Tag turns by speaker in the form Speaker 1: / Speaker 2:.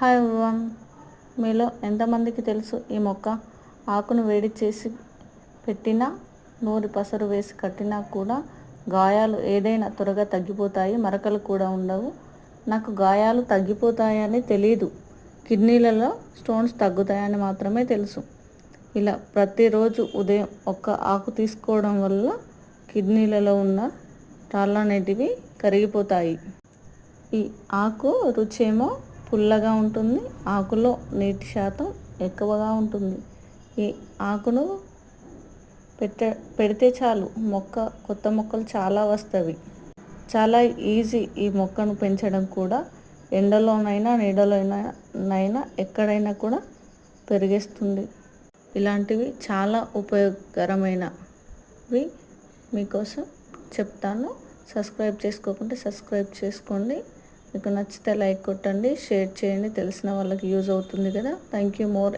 Speaker 1: Hi one మీలో ఎంతమందికి తెలుసు ఈ మొక్క? ఆకును వేడి చేసి పెట్టినా నూరి పసరు వేసి కట్టినా కూడా గాయాలు ఏదైనా త్వరగా తగ్గిపోతాయి మరకలు కూడా ఉండవు. నాకు గాయాలు తగ్గిపోతాయని తెలియదు కిడ్నీలలో స్టోన్స్ తగ్గుతాయని మాత్రమే తెలుసు. ఇలా ప్రతిరోజు ఉదయం ఒక్క ఆకు తీసుకోవడం వల్ల కిడ్నీలలో ఉన్న రాళ్ళు అనేటివి కరిగిపోతాయి. ఈ ఆకు రుచేమో పుల్లగా ఉంటుంది ఆకులో నీటి శాతం ఎక్కువగా ఉంటుంది. ఈ ఆకును పెట్ట పెడితే చాలు. మొక్క కొత్త మొక్కలు చాలా వస్తాయి చాలా ఈజీ ఈ మొక్కను పెంచడం కూడా. ఎండలోనైనా నీడలోనైనా ఎక్కడైనా కూడా పెరిగేస్తుంది. ఇలాంటివి చాలా ఉపయోగకరమైనవి మీకోసం చెప్తాను. సబ్స్క్రైబ్ చేసుకోకుంటే సబ్స్క్రైబ్ చేసుకోండి. మీకు నచ్చితే లైక్ కొట్టండి షేర్ చేయండి. తెలిసిన వాళ్ళకి యూజ్ అవుతుంది కదా. Thank you more